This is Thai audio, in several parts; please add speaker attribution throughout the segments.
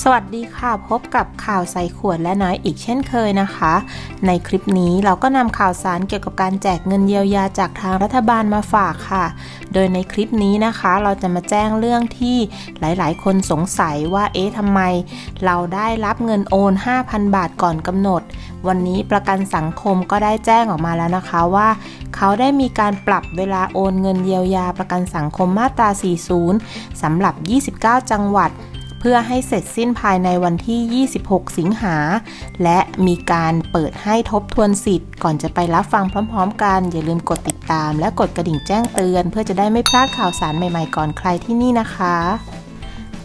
Speaker 1: สวัสดีค่ะพบกับข่าวใส่ขวดและน้อยอีกเช่นเคยนะคะ ในคลิปนี้เราก็นำข่าวสารเกี่ยวกับการแจกเงินเยียวยาจากทางรัฐบาลมาฝากค่ะ โดยในคลิปนี้นะคะเราจะมาแจ้งเรื่องที่หลายๆ คนสงสัยว่าเอ๊ะทำไม เราได้รับเงินโอน 5,000 บาทก่อนกำหนด วันนี้ประกันสังคมก็ได้แจ้งออกมาแล้วนะคะว่า เขาได้มีการปรับเวลาโอนเงินเยียวยาประกันสังคมมาตรา 40สำหรับ 29 จังหวัด เพื่อให้เสร็จสิ้นภายในวันที่ 26 สิงหา และมีการเปิดให้ทบทวนสิทธิ์ ก่อนจะไปรับฟังพร้อมๆ กัน อย่าลืมกดติดตาม และกดกระดิ่งแจ้งเตือน เพื่อจะได้ไม่พลาดข่าวสารใหม่ๆก่อนใครที่นี่นะคะ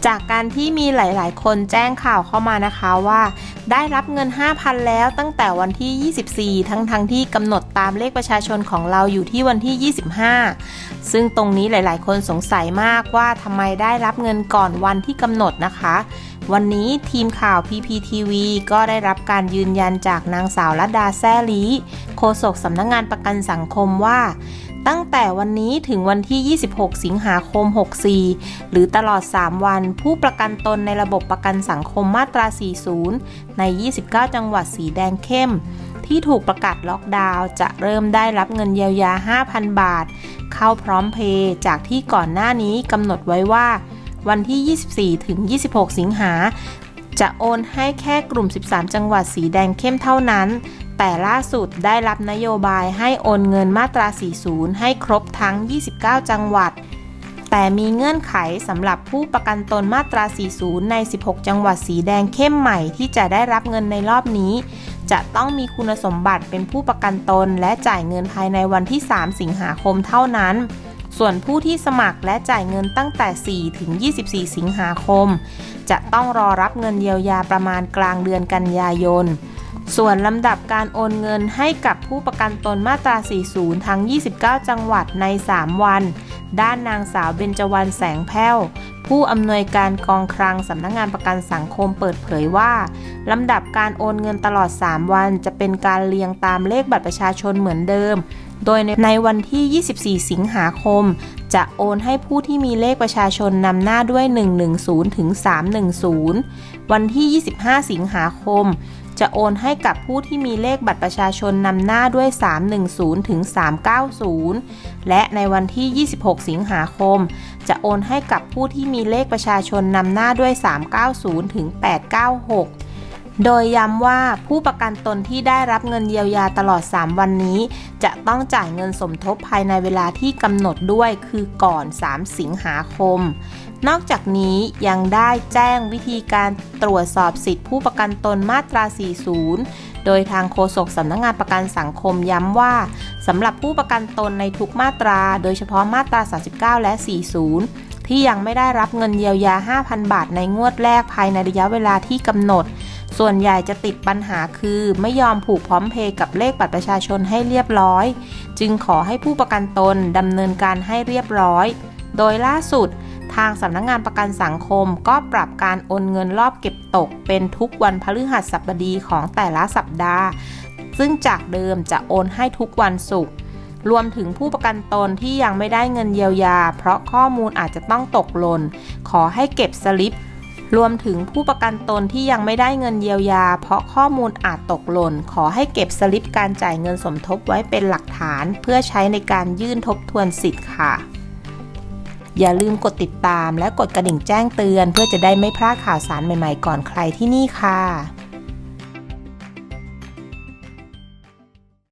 Speaker 1: จากการที่มีหลายๆ คนแจ้งข่าวเข้ามานะคะว่า ได้รับเงิน 5,000 แล้วตั้งแต่วันที่ 24 ทั้งทั้งที่กำหนดตามเลขประชาชนของเราอยู่ที่วันที่ 25 ซึ่งตรงนี้หลายๆ คนสงสัยมากว่าทำไมได้รับเงินก่อนวันที่กำหนดนะคะ วันนี้ทีมข่าว PPTV ก็ได้รับการยืนยันจากนางสาวรัดดาแซ่ลีโฆษกสำนักงงานประกันสังคมว่า ตั้งแต่วันนี้ถึงวันที่ 26 สิงหาคม 64 หรือตลอด 3 วัน ผู้ประกันตนในระบบประกันสังคมมาตรา 40 ใน 29 จังหวัดสีแดงเข้ม ที่ถูกประกาศล็อกดาวน์จะเริ่มได้รับเงินเยียวยา 5,000 บาท เข้าพร้อมเพย์จากที่ก่อนหน้านี้กำหนดไว้ว่า วันที่ 24 ถึง 26 สิงหาจะโอนให้แค่กลุ่ม 13 จังหวัดสีแดงเข้มเท่านั้น แต่ล่าสุดได้รับนโยบายให้โอนเงินมาตรา 40 ให้ครบทั้ง 29 จังหวัด แต่มีเงื่อนไขสำหรับผู้ประกันตนมาตรา 40 ใน 16 จังหวัดสีแดงเข้มใหม่ที่จะได้รับเงินในรอบนี้ จะต้องมีคุณสมบัติเป็นผู้ประกันตนและจ่ายเงินภายในวันที่ 3 สิงหาคมเท่านั้นส่วนผู้ที่สมัครและจ่ายเงินตั้งแต่ 4 ถึง 24 สิงหาคม จะต้องรอรับเงินเยียวยาประมาณกลางเดือนกันยายน ส่วนลำดับการโอนเงินให้กับผู้ประกันตนมาตรา 40 ทั้ง 29 จังหวัดใน 3 วัน ด้านนางสาวเบญจวรรณแสงแพ้ว ผู้อำนวยการกองคลังสำนักงงานประกันสังคมเปิดเผยว่าลำดับการโอนเงินตลอด 3 วัน จะเป็นการเรียงตามเลขบัตรประชาชนเหมือนเดิม โดยในวันที่ 24 สิงหาคม จะโอนให้ผู้ที่มีเลขประชาชนนำหน้าด้วย 110 ถึง 310 วันที่ 25 สิงหาคม จะโอนให้กับผู้ที่มีเลขบัตรประชาชนนำหน้าด้วย 310ถึง390 และในวันที่ 26 สิงหาคม จะโอนให้กับผู้ที่มีเลขประชาชนนำหน้าด้วย 390ถึง896 โดยย้ำว่าผู้ประกันตนที่ได้รับเงินเยียวยาตลอด 3 วันนี้ จะต้องจ่ายเงินสมทบภายในเวลาที่กำหนดด้วยคือก่อน 3 สิงหาคม นอกจากนี้ยังได้แจ้งวิธีการตรวจสอบสิทธิผู้ประกันตนมาตรา 40 โดยทางโฆษกสำนักงงานประกันสังคมย้ำว่าสำหรับผู้ประกันตนในทุกมาตรา โดยเฉพาะมาตรา 39 และ 40 ที่ยังไม่ได้รับเงินเยียวยา 5,000 บาทในงวดแรกภายในระยะเวลาที่กำหนด ส่วนใหญ่จะติดปัญหาคือไม่ยอมผูกพร้อมเพย์กับเลขบัตรประชาชนให้เรียบร้อย จึงขอให้ผู้ประกันตนดำเนินการให้เรียบร้อย โดยล่าสุดทางสำนักงงานประกันสังคมก็ปรับการโอนเงินรอบเก็บตก เป็นทุกวันพฤหัสบดีของแต่ละสัปดาห์ ซึ่งจากเดิมจะโอนให้ทุกวันศุกร์รวมถึงผู้ประกันตนที่ยังไม่ได้เงินเยียวยา เพราะข้อมูลอาจจะต้องตกหล่นขอให้เก็บสลิป รวมถึงผู้ประกันตนที่ยังไม่ได้เงินเยียวยา เพราะข้อมูลอาจตกหล่น ขอให้เก็บสลิปการจ่ายเงินสมทบไว้เป็นหลักฐาน เพื่อใช้ในการยื่นทบทวนสิทธิ์ค่ะ อย่าลืมกดติดตามและกดกระดิ่งแจ้งเตือน เพื่อจะได้ไม่พลาดข่าวสารใหม่ๆ ก่อนใครที่นี่ค่ะ